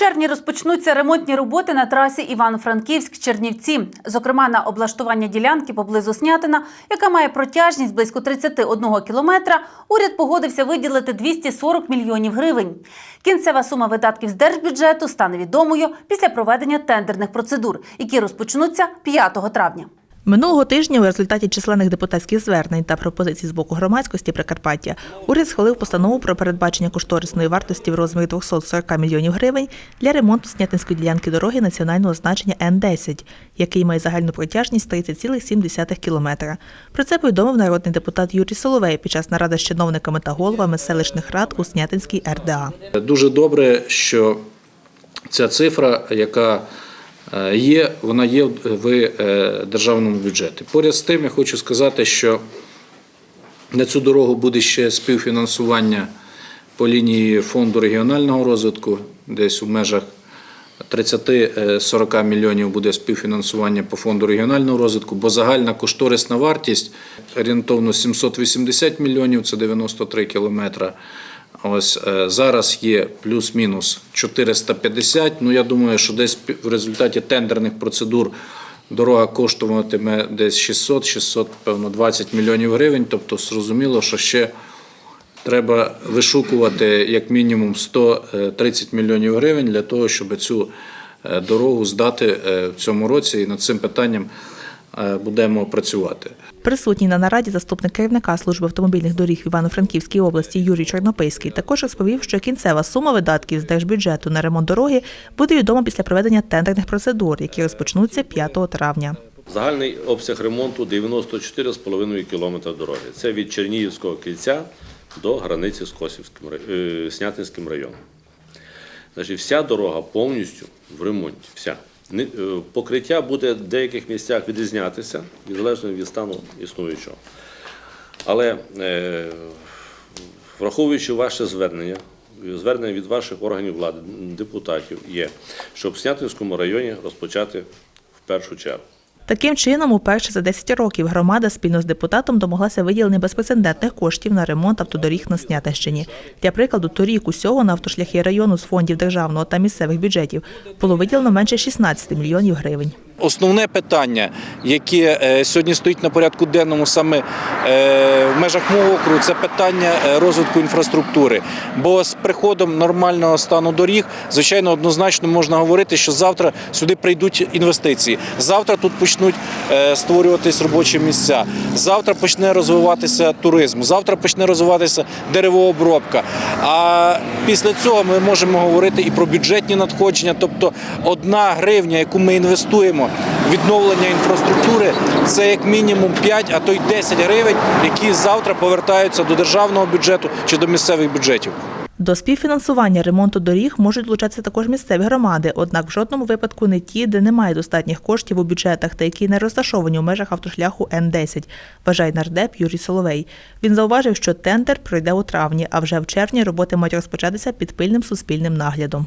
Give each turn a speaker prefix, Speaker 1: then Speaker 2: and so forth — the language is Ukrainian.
Speaker 1: червні розпочнуться ремонтні роботи на трасі Івано-Франківськ-Чернівці, зокрема на облаштування ділянки поблизу Снятина, яка має протяжність близько 31 кілометра. Уряд погодився виділити 240 мільйонів гривень. Кінцева сума видатків з держбюджету стане відомою після проведення тендерних процедур, які розпочнуться 5 травня.
Speaker 2: Минулого тижня у результаті численних депутатських звернень та пропозицій з боку громадськості Прикарпаття уряд схвалив постанову про передбачення кошторисної вартості в розмірі 240 мільйонів гривень для ремонту снятинської ділянки дороги національного значення Н-10, який має загальну протяжність 30,7 кілометра. Про це повідомив народний депутат Юрій Соловей під час наради з чиновниками та головами селищних рад у Снятинській РДА.
Speaker 3: Дуже добре, що ця цифра, яка є, вона є в е, державному бюджеті. Поряд з тим, я хочу сказати, що на цю дорогу буде ще співфінансування по лінії фонду регіонального розвитку, десь у межах 30-40 мільйонів буде співфінансування по фонду регіонального розвитку, бо загальна кошторисна вартість орієнтовно 780 мільйонів, це 93 кілометра. Ось е, зараз є плюс-мінус 450. Ну я думаю, що десь в результаті тендерних процедур дорога коштуватиме десь 600, 600, певно, 20 мільйонів гривень. Тобто, зрозуміло, що ще треба вишукувати як мінімум 130 мільйонів гривень для того, щоб цю е, дорогу здати е, в цьому році. І над цим питанням е, будемо працювати.
Speaker 2: Присутній на нараді заступник керівника служби автомобільних доріг в Івано-Франківській області Юрій Чорнопийський також розповів, що кінцева сума видатків з держбюджету на ремонт дороги буде відома після проведення тендерних процедур, які розпочнуться 5 травня.
Speaker 4: Загальний обсяг ремонту 94,5 км дороги. Це від Чернігівського кільця до границі з Косівським е, Снятинським районом. Значить, вся дорога повністю в ремонті. Вся. Е, Покриття буде в деяких місцях відрізнятися, від залежно від стану існуючого. Але е, враховуючи ваше звернення, звернення від ваших органів влади, депутатів, є, щоб в Снятинському районі розпочати в першу чергу.
Speaker 2: Таким чином, уперше за 10 років громада спільно з депутатом домоглася виділення безпрецедентних коштів на ремонт автодоріг на Снятинщині. Для прикладу, торік усього на автошляхи району з фондів державного та місцевих бюджетів було виділено менше 16 мільйонів гривень.
Speaker 5: Основне питання, яке е, сьогодні стоїть на порядку денному саме е, в межах мого округу, це питання е, розвитку інфраструктури. Бо з приходом нормального стану доріг, звичайно, однозначно можна говорити, що завтра сюди прийдуть інвестиції. Завтра тут почнуть створюватись робочі місця. Завтра почне розвиватися туризм. Завтра почне розвиватися деревообробка. А після цього ми можемо говорити і про бюджетні надходження. Тобто, одна гривня, яку ми інвестуємо відновлення інфраструктури, це як мінімум 5, а то й 10 гривень, які завтра повертаються до державного бюджету чи до місцевих бюджетів.
Speaker 2: До співфінансування ремонту доріг можуть долучатися також місцеві громади, однак в жодному випадку не ті, де немає достатніх коштів у бюджетах та які не розташовані у межах автошляху Н-10, вважає нардеп Юрій Соловей. Він зауважив, що тендер пройде у травні, а вже в червні роботи мають розпочатися під пильним суспільним наглядом.